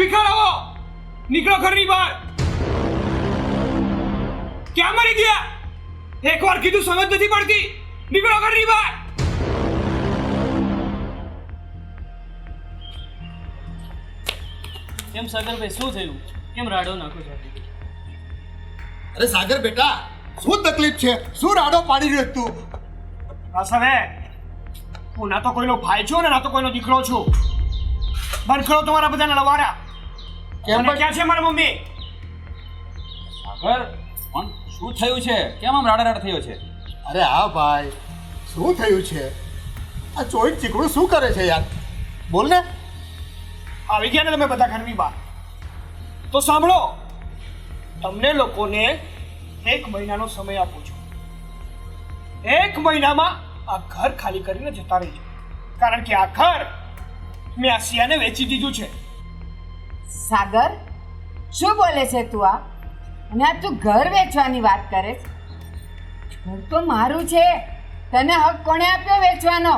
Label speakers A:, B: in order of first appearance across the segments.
A: ભિખારાઓ! નીકળો ઘરની બહાર. ક્યાં મરી ગયા? એકવાર કીધું સમજ નથી પડતી. નીકળો ઘરની બહાર.
B: કેમ સાગરભાઈ શું થયું? કેમ રાડો નાખો છો?
C: અરે સાગર બેટા શું તકલીફ છે? શું રાડો પાડી રહ્યો તું?
A: હવે હું ના તો કોઈનો ભાઈ છું ને ના તો કોઈનો દીકરો છું. બંધ કરો તમારા બધાના લવારા.
C: કેમ
A: ક્યાં છે મારી મમ્મી?
D: સાગર પણ શું થયું છે? કેમ આમ રાડા રાડ થયો છે?
C: અરે હા ભાઈ શું થયું છે? આ ચોઈક ચીકણું શું કરે છે યાર? બોલ ને.
A: આવી ગયા ને તમે બધા ઘરની બહાર. તો સાંભળો તમને લોકોને એક મહિનાનો સમય આપું છું. એક મહિનામાં આ ઘર ખાલી કરીને જતા રહેજો. કારણ કે આ ઘર મેં આ સિયાને વેચી દીધું છે.
E: સાગર શું બોલે છે તું આ? અને આ તું ઘર વેચવાની વાત કરે છે? ઘર તો મારું છે. તને હક કોણે આપ્યો વેચવાનો?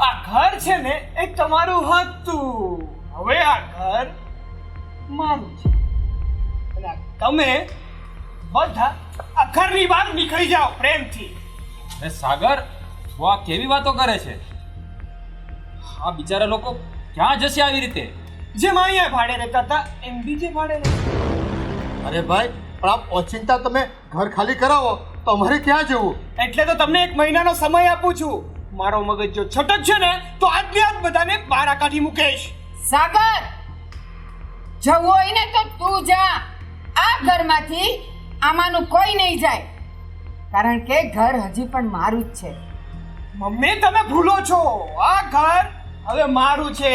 A: આ ઘર છે ને એ તમારું હતું. હવે આ ઘર મારું છે. અને તમે બધા આ ઘરની બહાર નીકળી જાઓ પ્રેમથી.
D: એ સાગર તું આ કેવી વાતો કરે છે? આ બિચારા લોકો ક્યાં જશે આવી રીતે?
A: જેમ અહીંયા ભાડે રહેતા હતા એમ બીજે ભાડે રહે
C: અરે ભાઈ પણ આપ ઓચિંતા તમે ઘર ખાલી કરાવો તો અમારે ક્યાં જવું?
A: એટલે તો તમને એક મહિનાનો સમય આપું છું. મારો મગજ જો છટક છે ને તો આજને આજ બધાને બહાર કાઢી મૂકેશ.
E: સાગર જવું હોય ને તો તું જા. આ ઘરમાંથી આમાંનું કોઈ નહીં જાય. કારણ કે ઘર હજી પણ મારું જ છે.
A: મમ્મી તમે ભૂલો છો. આ ઘર હવે મારું છે.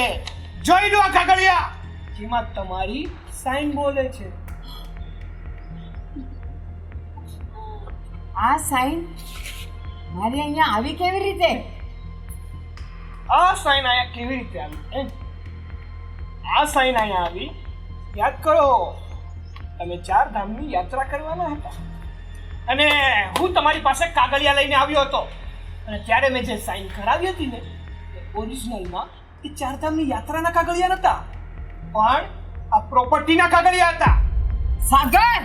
A: જોઈ લો કાગળિયા. જેમાં તમારી સાઈન બોલે છે.
E: આ સાઈન મારી અહીંયા આવી કેવી રીતે?
A: આ સાઈન અહીંયા કેવી રીતે આવી? આ સાઈન અહીંયા આવી. યાદ કરો તમે ચાર ધામની યાત્રા કરવાના હતા. અને હું તમારી પાસે કાગળિયા લઈને આવ્યો હતો. અને ત્યારે મેં જે સાઈન કરાવી હતી ને ઓરિજિનલમાં એ ચાર ધામની યાત્રાના કાગળિયા નતા. પણ આ પ્રોપર્ટીના કાગળિયા હતા.
E: સાગર!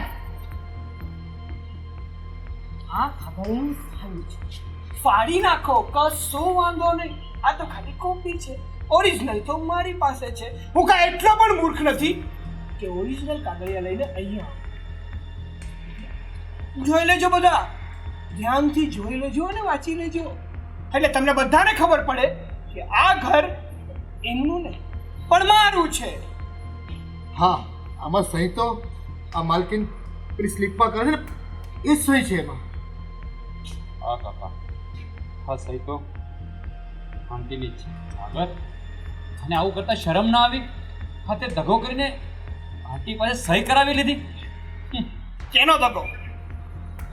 E: આ ખબર સારું છે.
A: ફાડી નાખો, કશો વાંધો નહીં. આ તો ખાલી કોપી છે. ઓરિજિનલ તો મારી પાસે છે. હું કાંઈ એટલો પણ મૂર્ખ નથી કે ઓરિજિનલ કાગળિયા લઈને અહીંયા જોઈ લેજો બધા. ધ્યાનથી જોઈ લેજો અને વાંચી લેજો. એટલે તમને બધાને ખબર પડે કે આ ઘર એમનું નહીં પણ મારું છે.
C: હા આમાં સહી તો આ માલકીન પેલી સ્લીપમાં કરે છે ને એ સહી છે એમાં.
D: હા કાકા હા. સહી તો શાંતિની જ છે. સાગર અને આવું કરતા શરમ ના આવી? હા તે દગો કરીને આંટી પાસે સહી કરાવી લીધી?
A: કેનો દગો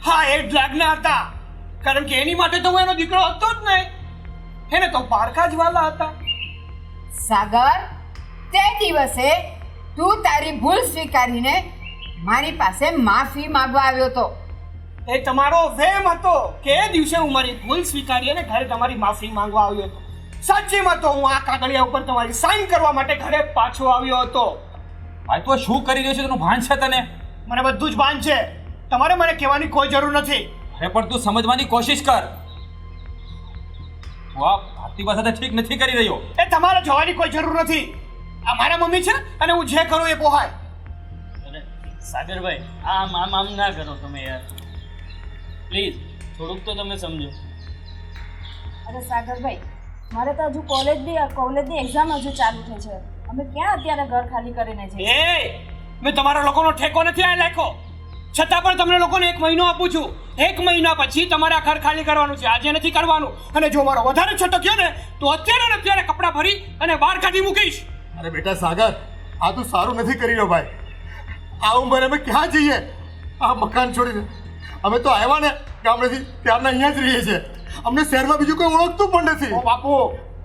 A: હા એ જ લાગના હતા. કારણ કે એની માટે તો હું એનો દીકરો હતો જ નહીં. એને તો પારખા જ વાલા હતા.
E: સાગર તે દિવસે તું તારી ભૂલ સ્વીકારીને મારી પાસે માફી માંગવા આવ્યો તો
A: એ તમારો વેમ હતો કે એ દિવસે હું મારી ભૂલ સ્વીકારી અને ઘરે તમારી માફી માંગવા આવ્યો હતો. સાચીમાં તો હું આ કાગળિયા ઉપર તમારી સાઈન કરવા માટે ઘરે પાછો આવ્યો હતો.
D: ભાઈ તો શું કરી રહ્યો છે? તેનું ભાન છે તને?
A: મને બધું જ ભાન છે. તમારે મને કહેવાની કોઈ જરૂર નથી.
D: અરે પણ તું સમજવાની કોશિશ કર. હું આ ભારતીબા સાથે ઠીક નથી કરી રહ્યો.
A: એ તમારે જોવાની કોઈ જરૂર નથી. આ મારા મમ્મી છે અને હું જે કરું એ પોહાય.
B: અરે સાગરભાઈ આમ આમ આમ ના કરો તમે યાર. પ્લીઝ થોડુંક તો તમે સમજો.
F: અરે સાગરભાઈ મારે તો હજુ કોલેજની કોલેજની એક્ઝામ હજુ ચાલુ થઈ છે. અમે ક્યાં અત્યારે ઘર ખાલી કરીને જઈએ?
A: એ મેં તમારા લોકોનો ઠેકો નથી આ લાખ્યો છતાં પણ તમને લોકોને એક મહિનો આપું છું. એક મહિના પછી તમારે આ ઘર ખાલી કરવાનું છે. આજે નથી કરવાનું. અને જો મારો વધારે છટક્યો ને તો અત્યારે ને અત્યારે કપડાં ભરી અને બહાર કાઢી મૂકીશ.
C: અરે બેટા સાગર આ તું સારું નથી કરી રહ્યો ભાઈ. આ ઉંમરે અમે ક્યાં જઈએ? આ મકાન છોડીને. અમે તો આવ્યા ને ગામડેથી ત્યારના અહીંયા જ રહીએ છીએ. અમને શહેરમાં બીજું કોઈ ઓળખતું પણ નથી.
A: બાપુ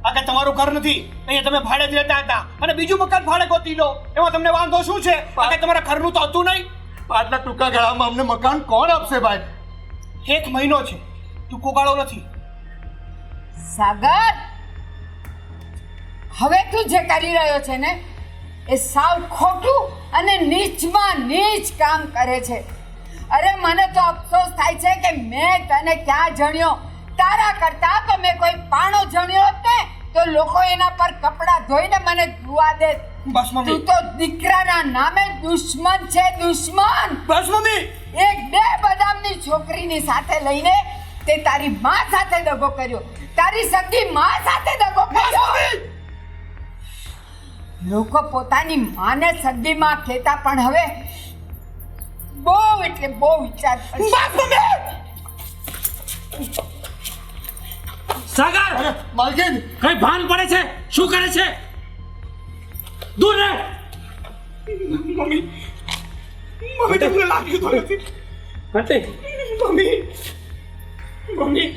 A: આ કે તમારું ઘર નથી. અહીંયા તમે ભાડે જ રહેતા હતા. અને બીજું મકાન ભાડે ગોતી લો. એમાં તમને વાંધો શું છે? આ કે તમારા ઘરનું તો હતું નહીં?
C: આટલા ટૂંકા ગાળામાં અમને મકાન કોણ આપશે ભાઈ?
A: એક મહિનો છે. ટૂંકો ગાળો નથી.
E: સાગર? હવે તું જે કરી રહ્યો છે ને, એ સાવ ખોટું અને નીચમાં નીચ કામ કરે છે. અરે મને તો અફસોસ થાય છે કે મેં તને ક્યાં જણ્યો? તારા કરતા તો મેં કોઈ પાણો જણ્યો હોત ને, તો લોકો એના પર કપડાં ધોઈને મને ધુવા દે
A: બસ મમ્મી
E: તું તો દીકરાના નામે દુશ્મન છે દુશ્મન.
A: બસ મમ્મી
E: એક બે બદામની છોકરીની સાથે લઈને તે તારી માં સાથે દગો કર્યો. તારી સગી માં સાથે દગો કર્યો. લોકો પોતાની માને સગી માં કહેતા પણ હવે બહુ એટલે બહુ વિચાર.
B: સાગર!
C: અરે માલકીન.
B: કઈ ભાન પડે છે? શું કરે છે? દૂર રહે!
A: મમ્મી મમ્મી તમને લાગ્યું તો નથી.
B: ફતે
A: મમ્મી મમ્મી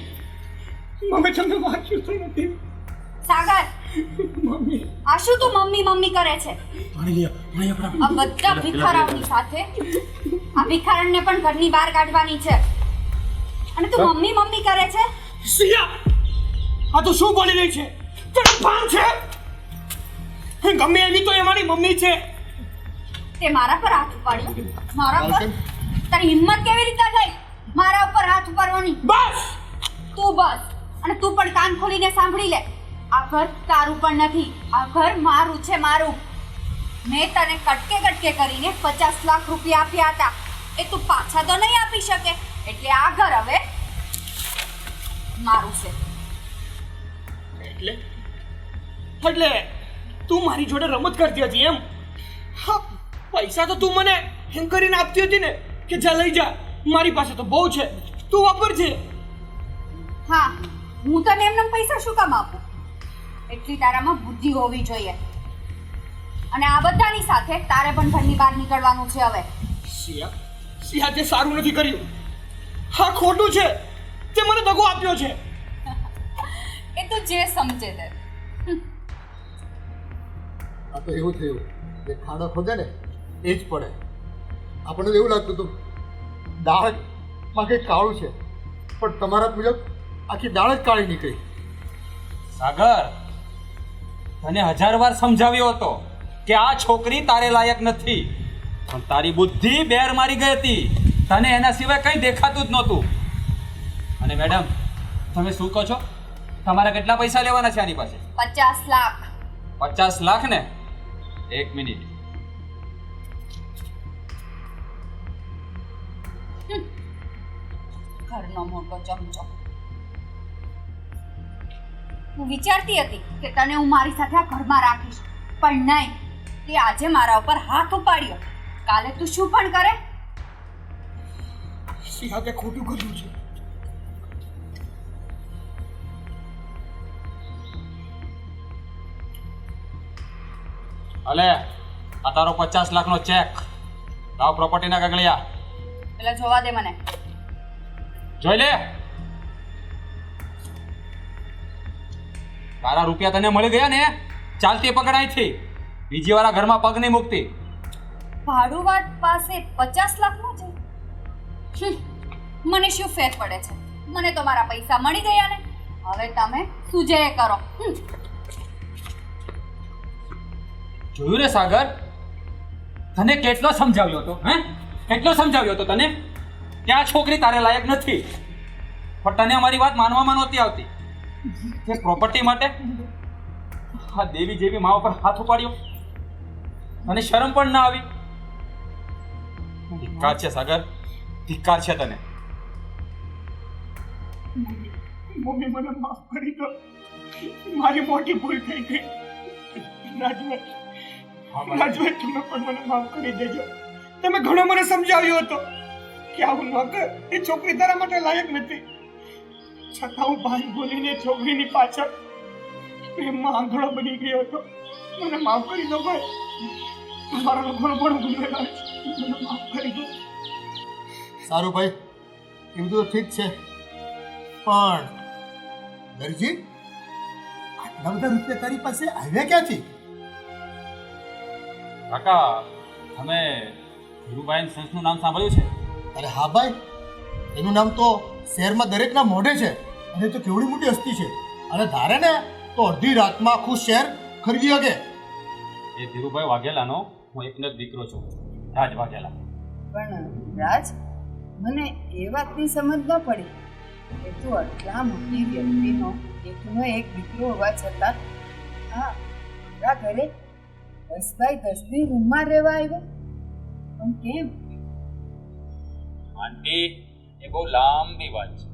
A: મમ્મી તમને વાંચ્યું તો નથી.
F: સાગર
A: મમ્મી.
F: આ શું તું મમ્મી મમ્મી કરે છે?
B: પાણી લે પાણી આપણા.
F: આ બધા ભિખારાઓની સાથે આ ભિખારણને પણ ઘરની બહાર કાઢવાની છે. અને તું મમ્મી મમ્મી કરે છે?
A: સિયા આ તો શું બોલી રહી છે? તને ભાન છે? ગમે એવી તો એ મારી મમ્મી છે.
F: તે મારા પર હાથ ઉપાડી. મારા પર? તારી હિંમત કેવી રીતે થઈ? મારા ઉપર હાથ ઉપાડવાની.
A: બસ!
F: તું બસ. અને તું પણ કાન ખોલીને સાંભળી લે. આ ઘર તારું પણ નથી. આ ઘર મારું છે મારું. મેં તને કટકે કટકે કરીને પચાસ લાખ રૂપિયા આપ્યા હતા. એ તું પાછા તો નહીં આપી શકે. એટલે આ ઘર હવે મારું છે.
A: એટલે? એટલે? તું મારી જોડે રમત કરતી હતી એમ. હા પૈસા તો તું મને એમ કરીને આપતી હતી ને કે જા લઈ જા. મારી પાસે તો બહુ છે. તું વાપરજે
F: હા હું તને એમને પૈસા શું કામ આપું? એટલી તારામાં બુદ્ધિ હોવી જોઈએ. અને આ બધાની સાથે તારે પણ ઘરની બહાર નીકળવાનું છે હવે.
A: સિયા સિયા તે સારું નથી કર્યું. હા ખોટું છે. તે મને દગો આપ્યો છે.
F: એ તો જે સમજે તે.
C: આ તો એવું થયું. જે ખાડો ખોદે ને એ જ પડે. આપણને તો એવું લાગતું હતું દાળમાં કંઈક કાળું છે. પણ તમારા મુજબ આખી દાળ જ કાળી નીકળી.
D: સાગર તને હજાર વાર સમજાવ્યો હતો કે આ છોકરી તારે લાયક નથી. પણ તારી બુદ્ધિ બેર મારી ગઈ હતી. તને એના સિવાય કંઈ દેખાતું જ નહોતું. અને મેડમ તમે શું કહો છો? તમારા કેટલા પૈસા લેવાના છે આની પાસે?
F: પચાસ લાખ.
D: પચાસ લાખ ને? એક મિનિટ.
F: ઘરનો મોટો ચમચો. હું વિચારતી હતી કે તને હું મારી સાથે આ ઘરમાં રાખીશ પણ નહીં. તે આજે મારા ઉપર હાથ ઉપાડ્યો. કાલે તું શું પણ કરે?
A: સિયા કે ખોટું કર્યું છે.
D: અલે આ તારો પચાસ લાખનો ચેક લાવ પ્રોપર્ટીના કાગળિયા
F: પેલા જોવા દે મને.
D: જોઈ લે. તારા રૂપિયા તને મળી ગયા ને ચાલતી પકડાય છે બીજી વાળા ઘરમાં પગ નહીં મૂકતી.
F: ભાડુવાટ પાસે પચાસ લાખનો છે? મને શું ફેર પડે છે? મને તો મારા પૈસા મળી ગયા ને. હવે તમે સુજે કરો.
D: જોયું ને સાગર? તને કેટલો સમજાવ્યો હતો, હે? કેટલો સમજાવ્યો હતો તને? કે આ છોકરી તારે લાયક નથી. પણ તને અમારી વાત માનવામાં નહોતી આવતી. કે પ્રોપર્ટી માટે આ દેવી જેવી મા ઉપર હાથ ઉપાડ્યો. અને શરમ પણ ના આવી. ધિક્કાર છે સાગર, ધિક્કાર છે તને.
A: મમ્મી, મને માફ કરી દો. મારી મોટી ભૂલ થઈ ગઈ. રાજવેટ રાજવેટ તમે પણ માફ કરી દેજો. તમે ઘણો મને સમજાવ્યો હતો કે આવું ન કર, એ છોકરી તારા માટે લાયક નથી. છતાં હું ભાઈ બોલીને છોકરીની પાછળ પ્રેમમાં આંધળો બની ગયો હતો. મને માફ કરી દો ભાઈ. મારો ઘણો ઘણો ગુનેગાર મને માફ કરી દો.
C: સારું ભાઈ એ બધું ઠીક છે. પણ દરજી આટલા બધા રૂપિયા તારી પાસે આવ્યા ક્યાંથી?
D: કાકા તમે ધીરુભાઈ સંસ્થનું નામ સાંભળ્યું છે?
C: અરે હા ભાઈ એનું નામ તો શહેરમાં દરેકના મોઢે છે અને તો કેવડી મોટી હસ્તી છે. અને ધારે ને તો અડધી રાતમાં આખું શહેર ખરીદી શકે
D: એ ધીરુભાઈ વાઘેલાનો હું એકનો જ દીકરો છું. રાજ વાઘેલા.
E: પણ રાજ મને એ વાતની સમજ ન પડી. કે તું આટલા મોટી વ્યક્તિનો એકનો એક દીકરો હોવા છતાં હા મારા ઘરે દસ બાય દસની રૂમમાં રહેવા આવ્યો પણ કેમ
D: આંટી એ બહુ લાંબી વાત છે